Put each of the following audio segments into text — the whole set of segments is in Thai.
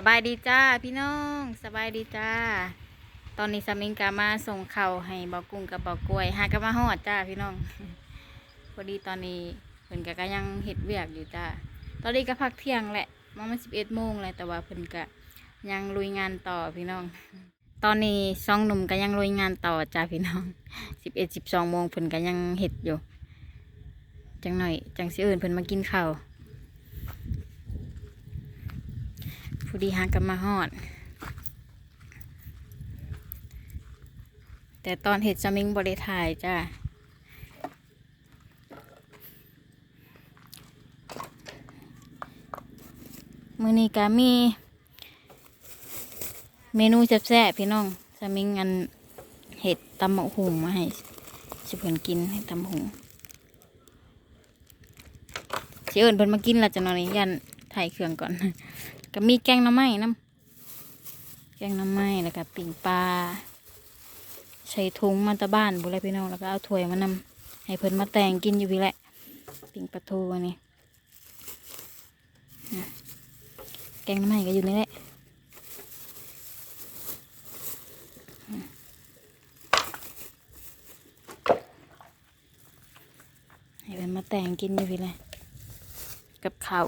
สบายดีจ้าพี่น้องสบายดีจ้า ตอนนี้สามิงกามาส่งเข่าให้บอกกุ้งกับบอกกล้วยหากมาหอดจ้าพี่น้อง พอดีตอนนี้เพิ่นกก็ยังเห็ดเวียกอยู่จ้า ตอนนี้ก็พักเที่ยงแหละมันมันสิบเอ็ดโมงเลยแต่ว่าเพิ่นก็ยังลุยงานต่อพี่น้อง ตอนนี้สองหนุ่มก็ยังลุยงานต่อจ้าพี่น้องสิบเอ็ดสิบสองโมงเพิ่นก็ยังเห็ดอยู่ จังหน่อยจังสิอื่นเพิ่นมากินข้าว ผู้ดีหางกันมาฮอด แต่ตอนเห็ดจะมิงบริถ่ายจ้ามือนี้ก็มี เมนูแซ่บๆพี่น้องจะมิงอันเห็ดตำมะหุงมาให้สิเพิ่นกินให้ตำหุงสิเอิญเพิ่นมากินและจะนอนนี้ยันถ่ายเครื่องก่อน ก็มีแกงน้ำไม้น้ำแกงน้ำไม้แล้วก็ปิ่งปลาใส่ถุงมาตะบ้านบุไรพี่น้องแล้วก็เอาถ้วยมานำให้เพิ่นมาแต่งกินอยู่พี่แหละปิ่งปลาทูอันนี้อ่แกงน้ำมันก็อยู่นี่แหละให้เพิ่นมาแต่งกินอยู่พี่แหละกับข้าว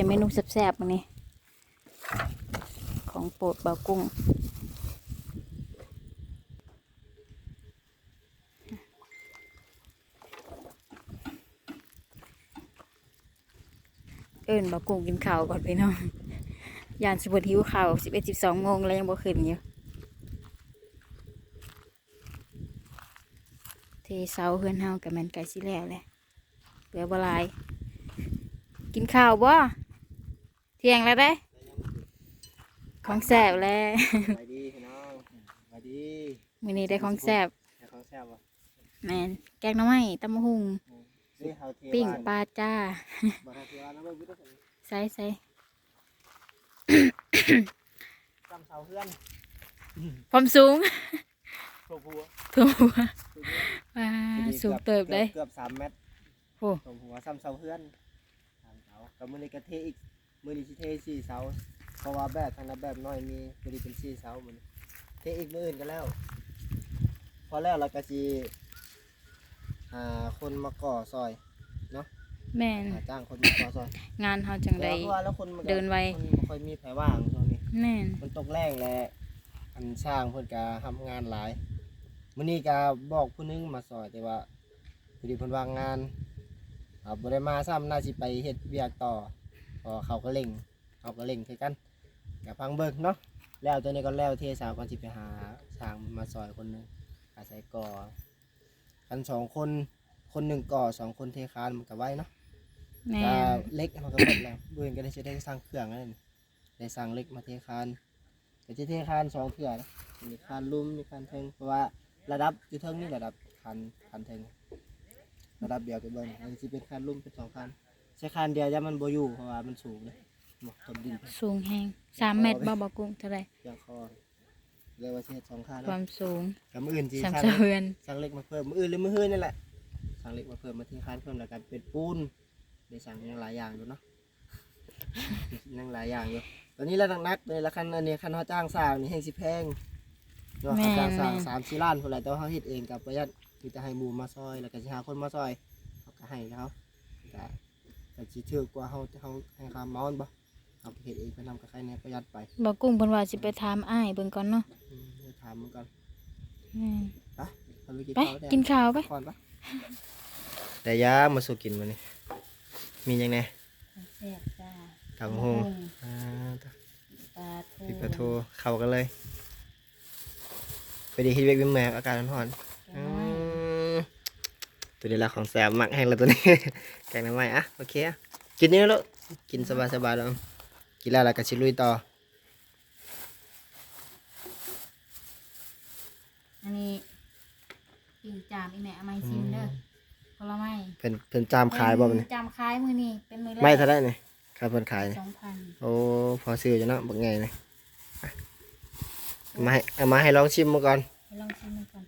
แต่เมนูแซ่บๆมันนี้ของโปรดเบากุ้ง เอิญเบากุ้งกินข้าวก่อนพี่น้องยานสิบหิวข้าวสิบเอ็ดสิบสองโมงแล้วยังบ่ขึ้นอยู่เทเสาเฮือนเฮากับแมนไก่สิแล้วแหละเหลือบหลาย กินข้าวบ่ เที่ยงแล้วได้ของแซ่บแล้วไปดีพี่น้องไปดีมื้อนี้ได้ของแซ่บแต่ของแซ่บวะแมนแกงหน้ำไม้ตำมะหุงนี่เฮาเทปิ้งวานปลาจ้าบ่ทันเทวานนะเบิ่งวิดีโอใส่ใส่จำเสาเพื่อนความสูงโชว์หัวถูกโชว์หัวว่าสูงเติบเลยเกือบสามเมตรโอ้โชว์หัวซ้ำเสาเพื่อนสามเสากับมือนี้กระเทอีก มือนี้สิเทสี่เสาเพราะว่าแบบทางละแบบน้อยมีพอดีเป็นสี่เสามือนี้เทอีกมืออื่นกันแล้ว พอแล้วเราก็สิหาคนมาก่อซอยแม่นหาจ้างคนมาก่อซอยงานเฮาจังใดเพราะว่าแล้วคนมัก็เดินไวมันบ่ค่อยมีไผว่างตรงนี้ แม่นมันตกแรงและอันสร้างเพิ่นก็ทำงานหลายมื้อนี้ก็บอกผู้หนึงมาสอนแต่ว่าพอดีเพิ่นว่างงานอ่าบ่ได้มาซ้ำน่าสิไปเฮ็ดเวียกต่อเพอเขาก็เล่งเขาก็เล่งคือกันก็พังเบิ่งเนาะแล้วตัวนี้ก็แล้วเทสาวก่อนสิไปหาสร้างมาซอยคนหนึงอาศัยก่อกันสองคนคนหนึ่งก่อสองคนเทคานมันก็ไว้เนาะแม่ก็นเล็กมันก็หมดแล้วเบื่อก็ได้จะได้สร้างเครื่องนั่นได้สร้างเล็กมาเทคานแต่ที่เทคานสองเครื่องนะมีคานลุ่มมีคานเทิงเพราะว่าระดับอยู่เทิงนี่ระดับคานคานเทิงระดับเดียวกันเบิ้งอันนี้จะเป็นคานลุ่มเป็นสองคาน ใช้คานเดียวจะมันโบอยู่เพราะว่ามันสูงเลยหมกทบดินสูงแฮงสามเมตรบ่บ่กุ้งเท่าไหร่เพียงคอเรียกว่าเช็ดสองคานความสูงกับมืออื่นจีสามสร้างสะเฮือนสร้างเล็กมาเพิ่มมืออื่นหรือมือหื้อนี่แหละสร้างเล็กมาเพิ่มมาเทคานเพิ่มแล้วกันเป็นปูนได้สั่งยังหลายอย่างอยู่เนาะยังหลายอย่างอยู่ตอนนี้เรานักๆเลยละคันอันนี้คันเขาจ้างสร้างนี่ให้สิแพงเนาะแม่เขานจ้างสร้างแม่นสามสี่ล้านคนละแต่ว่าเขาเฮ็ดเองกับประหยัดมีแต่ให้หมูมาซอยแล้วก็สิหาคนมาซอยเขาก็ให้เขา แต่แต่สิถือกว่าเขาเขาให้คำเมาส์บ่เอาไปเฮ็ดเองไปนำกับใครเนี่ยประหยัดไปบ่กุ้งเพิ่นว่าสิไปถามอ้ายเบิ่งก่อนเนาะอืมเดี๋ยวถามมันก่อนแม่นเอาไปกินไปข้าวแดงกินข้าวไปก่อนปะแต่ยามาสู่กินมานี่มีหยังไงแซ่บจ้าทางหงอ่าปลาทูปิดประตูเข้ากันเลย ไปดีฮิตเวกวิมแมอากาศร้อนๆอืม ตัวนี้ละของแสบมักแห้งแล้วตัวนี้แกงน้ำไหม้อะโอเคอะกินนี่แล้วกินสบายๆแล้วกินแล้วเราก็ชิลุยต่ออันนี้ปิ่งจามอีแม่เอาไม้ชิมเด้อผลไม้เพิ่นเพิ่นจามขายบ่มันจามขายมื้อนี้เป็นมื้อแรกไม่เท่าได้นี่ขายเพิ่นขายนี่สองพันโอ้พอซื้อจะเนาะบักไงนี่อะเอามาให้เอามาให้ลองชิมมาก่อนให้ลองชิมมันก่อน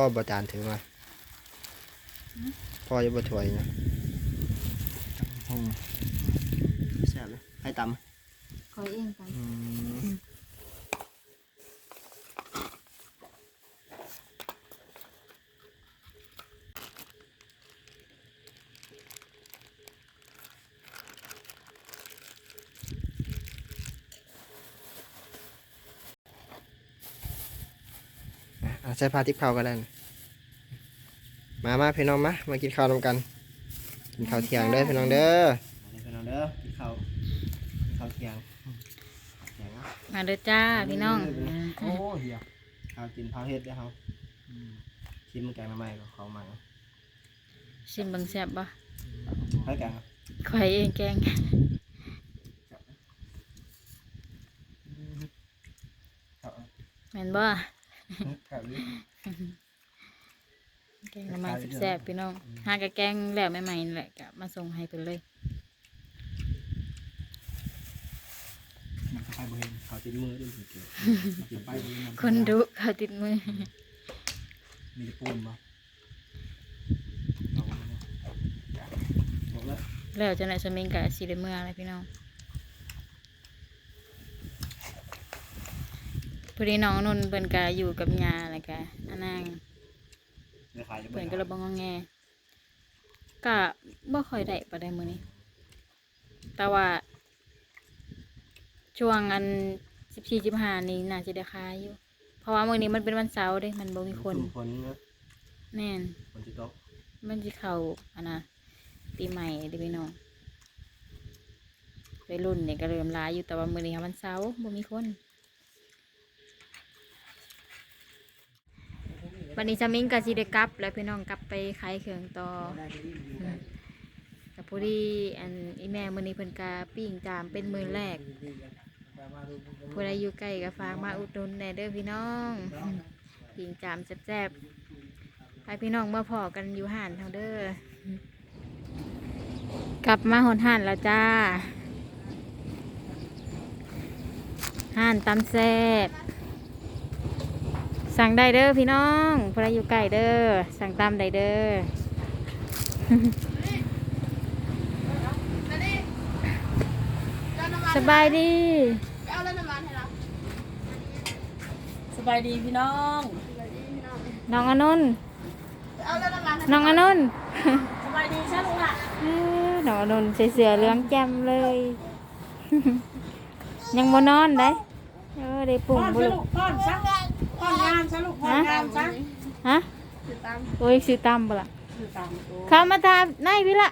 พ่อบ่จานถือมา พ่อจะบ่ถวยนะอืมแซ่บเลยให้ตำคอยเองกัน ใช้ผ้าทิพย์เขาก็ได้นะมามาพี่น้องมามากินข้าวนำกัน กินข้าวเที่ยงเด้อพี่น้องเด้อพี่น้องเด้อกินข้าวกินข้าวเที่ยงเที่ยงอะมาเด้อจ้าพี่น้องโอ้เฮียข้าวกินข้าวเฮ็ดได้อเฮาชิมแกงมาใหม่ก็เขามาชิมเบังแซ่บบ่ให้แกงคอยเองแกงครับ แม่นบ่ ครับแกงละไม้แซ่บๆพี่น้องหากะแกงแล้วใหม่ๆนี่แหละก็มาส่งให้เพิ่นเลยมันไปบ่เห็นเขาติดมือด้วยสิเกี่ยวกินไปบ่เห็นคนดุเขาติดมือมีแต่ปูนบ่เอาไว้นะบอกแล้วแล้วจะไหนสมิงกับสีได้เมื่ออะไรพี่น้อง พอดีน้องนนท์เพิ่นก็อยู่กับยาแล้วก็อันนางเดี๋ยวขายจะเพิ่เบิ่นงก็เลยบ่งอแงก็บ่ค่อยได้ปานใดมื้อนี้ แต่ว่า ช่วงอัน14 15นี่น่าจะได้ขายอยู่ เพราะว่ามื้อนี้มันเป็นวันเสาร์เด้มันบ่มีคนฝนนะแม่นฝนสิตกมันสิเข้าอันน่ะปีใหม่เด้พี่น้องวัยรุ่นนี่ก็เริ่มหลายอยู่แต่ว่ามื้อนี้ค่ะวันเสาร์บ่มีคน วันนี้จะมิงกับสิได้กลับ แล้วพี่น้องกลับไปขายเครื่องต่ออืมกับพอดีอันอีแม่มื้อนี้เพิ่นกาปิ้งจามเป็นมื้อแรกผู้ใดอยู่ใกล้ก็ฝากมาอุดหนุนแหน่เด้อพี่น้องอืมปิ้งจามแซ่บๆไปพี่น้องมาพอกันอยู่ห้านเท่าเด้อกลับมาหอนห้านแล้วจ้าห้านตำแซ่บ สั่งได้เด้อพี่น้องพระอยู่ใกล้เด้อ สั่งตามได้เด้อสบายดีสบายดีพี่น้อง น้องอนนท์น้องอนนท์สบายดีใช่ลูกล่ะเอ้อน้องอนนท์ใส่เสื้อเหลืองแจ่มเลย ยังบ่นอนได้เออได้ปุ่พ่มอนบุซะลุลูกพ่ อนซะพ่อนงามซะลูกพ่อนงามซะฮะโอ้ยซื้อตามบ่ล่ะคือตามตัวเข้ามาทามนายพี่ละ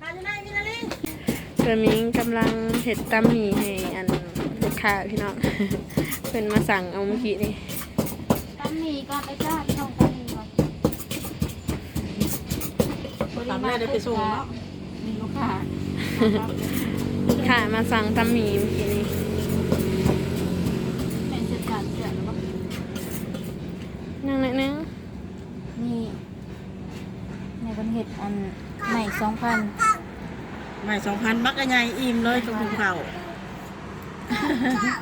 ทานได้พี่นาลีเพื่อนมิงกำลังเห็ดตำหมี่ให้อันลูกค้าพี่น้องเพื่อนมาสั่งเอาเมื่อกี้นี่ตำหมี่ก่อนไปจ้าพี่น้องตำหมี่ก่อนตามแม่ได้ไปส่งเนาะมีลูกค้าลูกค้ามาสั่งตำหมี่เมื่อกี้นี่เป็นเสื้อขาดเสื้อแล้วก็ นั่งเลยนะนี่ในบนเห็ดอันใหม่สองพันไม่สองพันบักกะไงอิ่มเลยกับคุณเข่า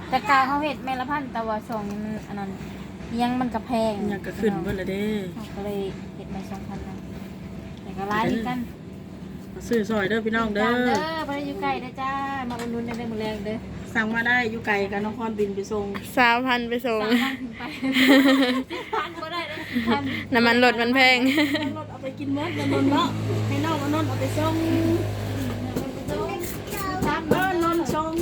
แต่กาเขาเห็ดแม่ละพันแต่ว่าสองนี่มันอันนั้นยังมันกระแพงยังก็ขึ้นเบิ่ละเด้เขาก็เลยเห็ดใหม่สองพันนะแต่ก็ร้ายดีกันซื้อซอยเด้อพี่น้องเด้ตามอเด้อไปอยู่ไกลเด้อจ้ามาอุดหนุนได้ในมือแรงเด้อ สั่งมาได้อยู่ไกลกันนครบินไปส่งสาวพันไปส่ง สามพันถึงไป พันก็ได้เลยพันน้ำมันรถมันแพงรถเอาไปกินเมื่อแล้วนนเนาะให้น้องเอานนเอาไปส่งสามเออนนส่ง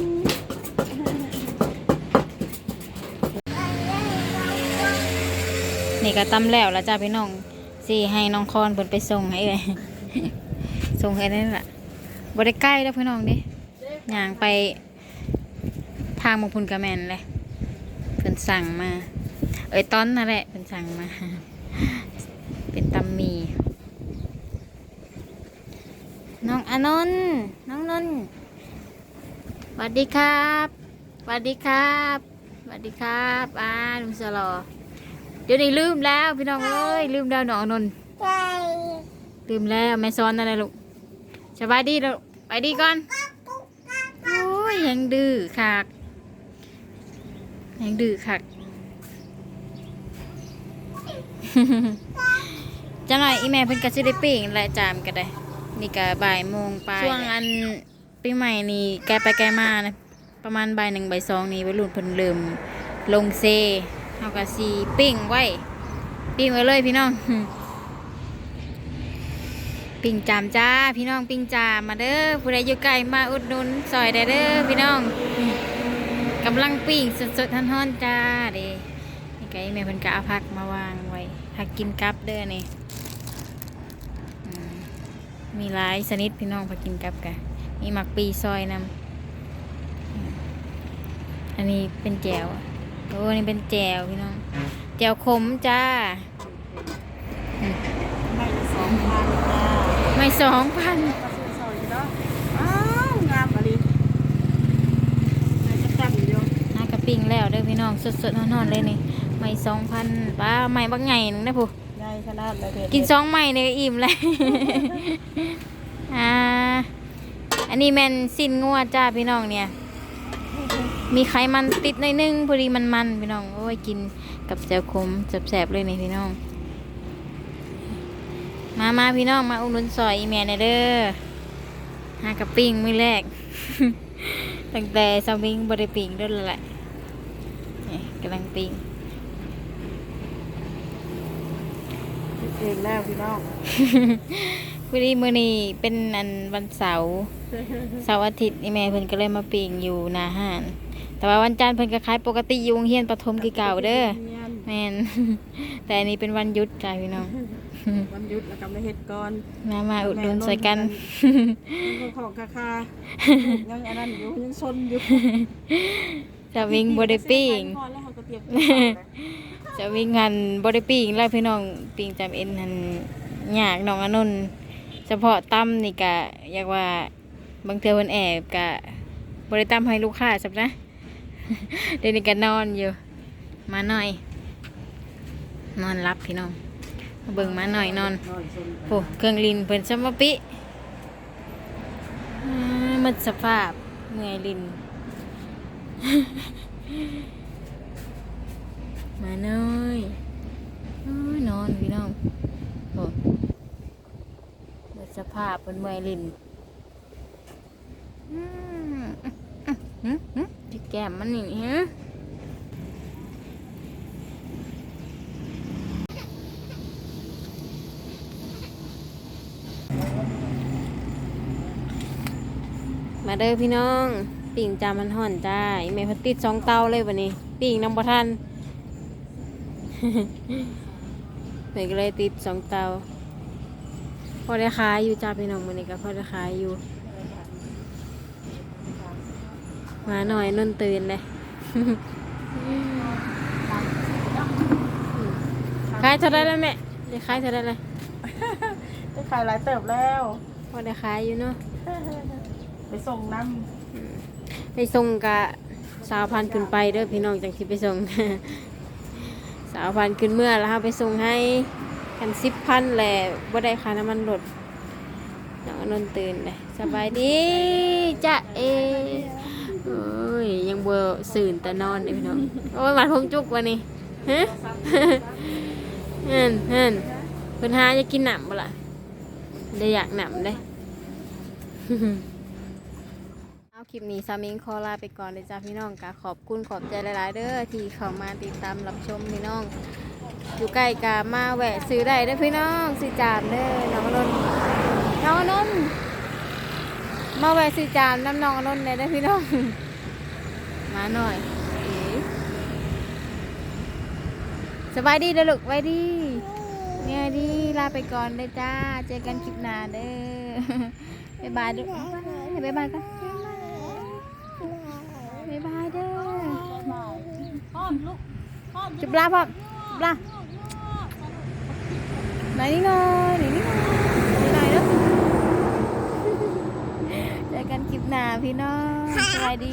นี่ก็ตำแล้วแล้วจ้าพี่น้องสิให้น้องคอนเพิ่นไปส่งให้เลย ส่งให้นั่นแหละบ่ได้ใกล้แล้วพี่น้องเดิย่างไป ทางมงพุนกระแมนเลยเพิ่นสั่งมา เอ้ยตอนนั่นแหละเพิ่นสั่งมา เป็นตำมี น้องอนนท์น้องนนท์สวัสดีครับสวัสดีครับสวัสดีครับอ่าลุงสลอเดี๋ยวนี้ลืมแล้วพี่น้องเอ้ยลืมแล้วน้องอนนท์ลืมแล้วแม่ซ้อนอะไรลูกสบายดีลูกไปดีก่อนโอ้ยยังดื้อคัก ยังดื้อคักจังหน่อยอีแม่เพิ่นก็สิได้ปิ้งและจามก็ได้ นี่ก็บ่ายโมงไปช่วงอันปีใหม่นี่ไกลไปไกลมานะประมาณบ่ายหนึ่งบ่ายสองนี่วัยรุ่นเพิ่นเริ่มลงเซเฮาก็สิปิ้งไว้ ปิ้งไว้เลยพี่น้อง ปิ้งจามจ้า พี่น้องปิ้งจามมาเด้อผู้ใดอยู่ไกลมาอุดหนุนซอยได้เด้อพี่น้อง กำลังปิ้งสดๆท่อนๆจ้าเด้นี่ไก่แม่เพิ่นก็เอาผักมาวางไว้ผักกินกับเด้อนี่อืมมีหลายชนิดพี่น้องผักกินกับกะมีหมักปีซอยนำอันนี้เป็นแจวโอ้อันนี้เป็นแจวพี่น้องแจวขมจ้าไม่สองพันจ้าไม่สองพัน กระสุนซอยเนาะอ้าวงามอะไรนายจะตั้งอยู่ นากระปิ้ง แล้วเด้อพี่น้องสดๆนอนๆเลยนี่ไม่สองพันป้าไม่บักไงนึงนะผู้ได้ขนาดเลยเด็ดกินสองไม่เนี่ยก็อิ่มเลยอ่าอันนี้แมนสิ้นงัวจ้าพี่น้องเนี่ย มีไขมันติดหน่อยนึงพอดีมันมันๆพี่น้องโอ้ยกินกับแจ่วขมแสบๆเลยนี่พี่น้อง มามาพี่น้องมาอุดหนุนซอยอีแม่หน่อยเด้อหากระปิ้งมือแรกตั้งแต่สมิงบริปิงด้วยแหละ นี่กำลังปิ้งเองแล้วพี่น้องพอดีมือนี้เป็นอันวันเสาร์เสาร์อาทิตย์นี่แม่เพิ่นก็เลยมาปิ้งอยู่หนาห้าน แต่ว่าวันจันทร์เพิ่นก็ขายปกติอยุโรงเฮียนปฐมคือเก่าเด้อเนียนแม่นแต่อันนี้เป็นวันหยุดจ้าพี่น้องวันหยุดแล้วก็มาเฮ็ดก่อนมามาอุดหนุนใส่กันยังของคาคายังอันนั้นอยู่ยังซนอยู่ จะวิ่งบไดปิ้งก่อนแล้วเขาก็เตรียมจะวิ่งหันบไดปิ้งแล้วพี่น้องปิ้งจำเอ็นหันยากน้องอนนเฉพาะตั้มนี่กะอยากว่าบางเทื่อเพิ่นแอบกะบริตั้มให้ลูกค้าสับนะ เดี๋ยวนี้ก็นอนอยู่ มาหน่อย นอนรับพี่น้องเบิ่งมาหน่อยนอนโอ้เครื่องลินเพิ่นสมปิอ่าหมดสภาพเมื่อยลิน มาหน่อยโอ้ยนอนพี่น้องโอ้หมดสภาพเป็นเมื่อยลินอืมอืมอืมที่แก้มมันนี่ฮะมาเด้อพี่น้อง ปิ่งจามันห่อนจ้าอีเมพัดติดสองเตาเลยวันนี้ ปิ่งน้ำบ่ทันเมก็เลยติดสองเตาพอได้ขายอยู่จ้าพี่น้องวันนี้ก็พอได้ขายอยู่ มาหน่อยนนตื่นเลยขายเท่าไรแล้วแม่ได้ขายเท่าไรเลยได้ขายหลายเติบแล้วพอได้ขายอยู่เนาะไปส่งน้ ไปส่งกะสาวพันขึ้นไปเด้อพี่น้องจังสิไปส่ง สาวพันขึ้นเมื่อแล้วเราไปส่งให้กันสิบพันแหละบ่ได้ค่าน้ำมันรถน้องนนตื่นเลยสบายดีจ้ะเอโอ้ยยังเบื่อสื่นแต่นอนเลยพี่น้องโอ้ยหวานพงจุกวันนี้ฮะเฮินเฮินเพิ่นหาจะกินหนำบ่ล่ะได้อยากหนำได้ ลิปนี้ซามิงขอลาไปก่อนเลยจ้าพี่น้องกะขอบคุณขอบใจหลาย ๆ เด้อที่เข้ามาติดตามรับชมพี่น้อง อยู่ใกล้กะมาแวะซื้อได้เด้อพี่น้องซื้อจานเด้อน้องนนท์น้องนนท์มาแวะซื้อจานน้ำน้องนนท์เลยเด้อพี่น้อง มาหน่อยสบายดีเด้อลูกไว้ดีเนี่ยดีลาไปก่อนเลยจ้า เจอกันคลิปหน้าเด้อบ๊ายบายเด้อบ๊ายบายกัน บ๊ายบายเด้อำอ้อมลูกอ้อมจุบลาพ่อจุบลาไหนนี่หน่อยไหนนี่หน่อยไหนเด้อเจอกันคลิปหน้าพี่น้องสวัสดี